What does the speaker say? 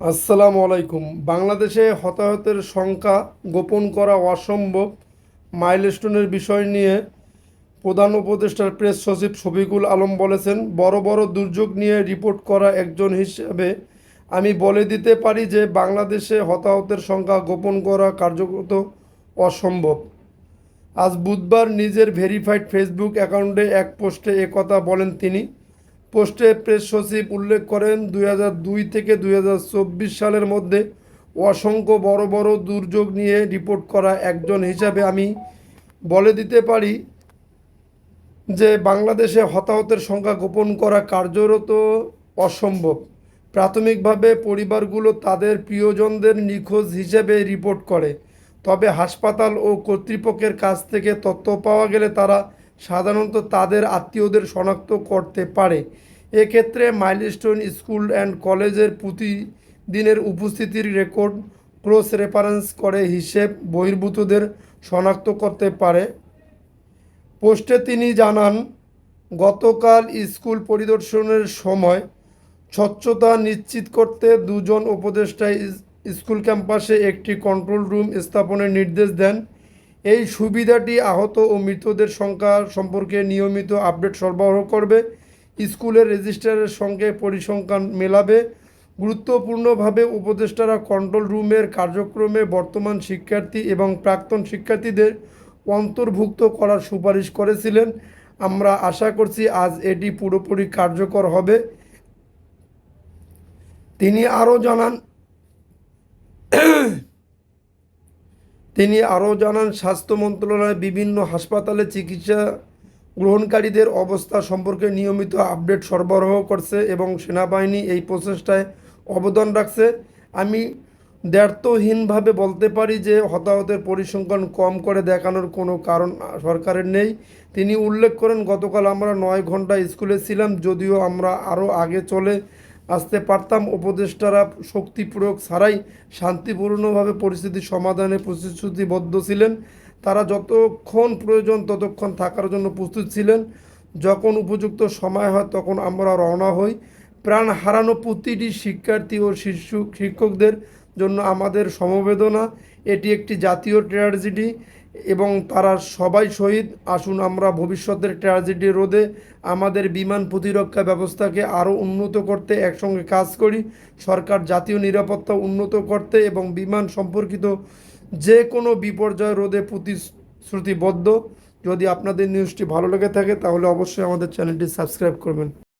আসসালামু আলাইকুম। বাংলাদেশে হতাহতের সংখ্যা গোপন করা অসম্ভব। মাইলস্টোনের বিষয় নিয়ে প্রধান উপদেষ্টার প্রেস সচিব শফিকুল আলম বলেছেন, বড় বড় দুর্যোগ নিয়ে রিপোর্ট করা একজন হিসেবে আমি বলে দিতে পারি যে বাংলাদেশে হতাহতের সংখ্যা গোপন করা কার্যকর অসম্ভব। আজ বুধবার নিজের ভেরিফাইড ফেসবুক অ্যাকাউন্টে এক পোস্টে একথা বলেন তিনি। পোস্টে প্রেস সচিব উল্লেখ করেন, দুই থেকে দুই হাজার চব্বিশ সালের মধ্যে অসংখ্য বড় বড় দুর্যোগ নিয়ে রিপোর্ট করা একজন হিসাবে আমি বলে দিতে পারি যে বাংলাদেশে হতাহতের সংখ্যা গোপন করা কার্যরত অসম্ভব। প্রাথমিকভাবে পরিবারগুলো তাদের প্রিয়জনদের নিখোঁজ হিসেবে রিপোর্ট করে, তবে হাসপাতাল ও কর্তৃপক্ষের কাছ থেকে তথ্য পাওয়া গেলে তারা সাধারণত তাদের আত্মীয়দের শনাক্ত করতে পারে। এক্ষেত্রে মাইলস্টোন স্কুল অ্যান্ড কলেজের প্রতিদিনের উপস্থিতির রেকর্ড, ক্রস রেফারেন্স করে হিসেব বহির্ভূতদের শনাক্ত করতে পারে। পোস্টে তিনি জানান, গতকাল স্কুল পরিদর্শনের সময় স্বচ্ছতা নিশ্চিত করতে দুজন উপদেষ্টায় স্কুল ক্যাম্পাসে একটি কন্ট্রোল রুম স্থাপনের নির্দেশ দেন। এই সুবিধাটি আহত ও মৃতদের সংখ্যা সম্পর্কে নিয়মিত আপডেট সরবরাহ করবে, স্কুলের রেজিস্ট্রারের সঙ্গে পরিসংখ্যান মেলাবে, গুরুত্বপূর্ণভাবে উপদেষ্টারা কন্ট্রোল রুমের কার্যক্রমে বর্তমান শিক্ষার্থী এবং প্রাক্তন শিক্ষার্থীদের অন্তর্ভুক্ত করার সুপারিশ করেছিলেন। আমরা আশা করছি আজ এটি পুরোপুরি কার্যকর হবে। তিনি আরও জানান তিনি আরও জানান, স্বাস্থ্য মন্ত্রণালয় বিভিন্ন হাসপাতালে চিকিৎসা গ্রহণকারীদের অবস্থা সম্পর্কে নিয়মিত আপডেট সরবরাহ করছে এবং সেনাবাহিনী এই প্রচেষ্টায় অবদান রাখছে। আমি দ্ব্যর্থহীনভাবে বলতে পারি যে হতাহতের পরিসংখ্যান কম করে দেখানোর কোনো কারণ সরকারের নেই। তিনি উল্লেখ করেন, গতকাল আমরা নয় ঘণ্টা স্কুলে ছিলাম, যদিও আমরা আরও আগে চলে আসতে পারতাম। উপদেষ্টারা শক্তি প্রয়োগ ছাড়াই শান্তিপূর্ণভাবে পরিস্থিতি সমাধানে প্রতিশ্রুতিবদ্ধ ছিলেন। তারা যতক্ষণ প্রয়োজন ততক্ষণ থাকার জন্য প্রস্তুত ছিলেন। যখন উপযুক্ত সময় হয় তখন আমরা রওনা হই। প্রাণ হারানো প্রতিটি শিক্ষার্থী ও শিশু শিক্ষকদের জন্য আমাদের সমবেদনা। এটি একটি জাতীয় ট্র্যাজেডি। এবং তারা সবাই শহীদ। আসুন আমরা ভবিষ্যতের ট্র্যাজেডি রোধে আমাদের বিমান প্রতিরক্ষা ব্যবস্থাকে আরও উন্নত করতে একসঙ্গে কাজ করি। সরকার জাতীয় নিরাপত্তা উন্নত করতে এবং বিমান সম্পর্কিত যে কোনো বিপর্যয় রোধে প্রতিশ্রুতিবদ্ধ। যদি আপনাদের নিউজটি ভালো লেগে থাকে, তাহলে অবশ্যই আমাদের চ্যানেলটি সাবস্ক্রাইব করবেন।